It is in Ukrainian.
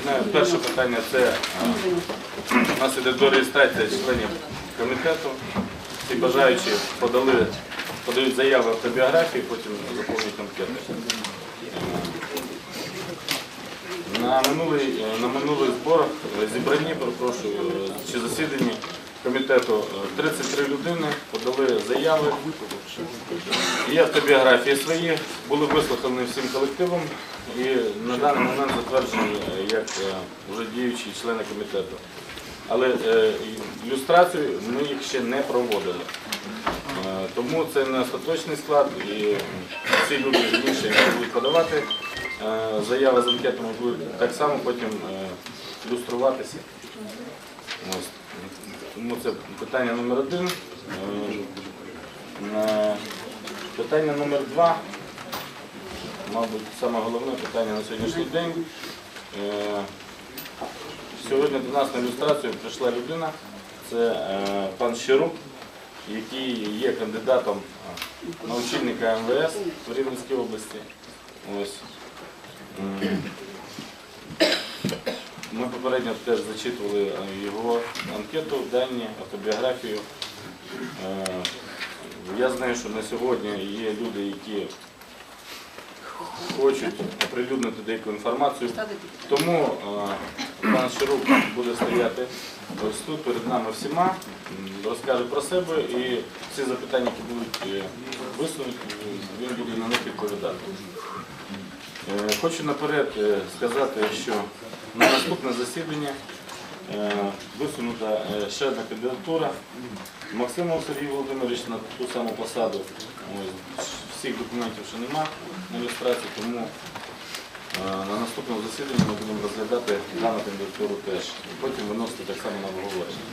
Одне, перше питання це е, у нас іде до реєстрації членів комітету. Всі бажаючі подають заяви автобіографії, потім заповнюють анкети. На минулий, е, минулих зборах, е, зібранні, перепрошую, е, чи засіданні комітету е, 33 людини подали заяви. Є автобіографії свої, були вислухані всім колективом і на даний момент затверджені е, як е, вже діючі члени комітету. Але е, ілюстрацію ми їх ще не проводили. Тому це не остаточний склад і всі люди інші будуть подавати заяви з анкетами будуть так само потім ілюструватися. Тому це питання номер один. Питання номер два. Мабуть, саме головне питання на сьогоднішній день. Е, Сьогодні до нас на ілюстрацію прийшла людина, це е, пан Щирук, який є кандидатом е, на очільника МВС в Рівненській області. Ми попередньо теж зачитували його анкету, дані, автобіографію. Я знаю, що на сьогодні є люди, які хочуть оприлюднити деяку інформацію. Тому пан Ширук буде стояти ось тут перед нами всіма, розкаже про себе і всі запитання, які будуть е, висунуті, він буде на них відповідати. Е, Хочу наперед е, сказати, що на наступне засідання висунута ще одна кандидатура Максимов Сергій Володимирович на ту саму посаду. Всіх документів ще нема на ілюстрації, тому е, на наступному засіданні ми будемо розглядати дану кандидатуру теж. І потім виносити так само на обговорення.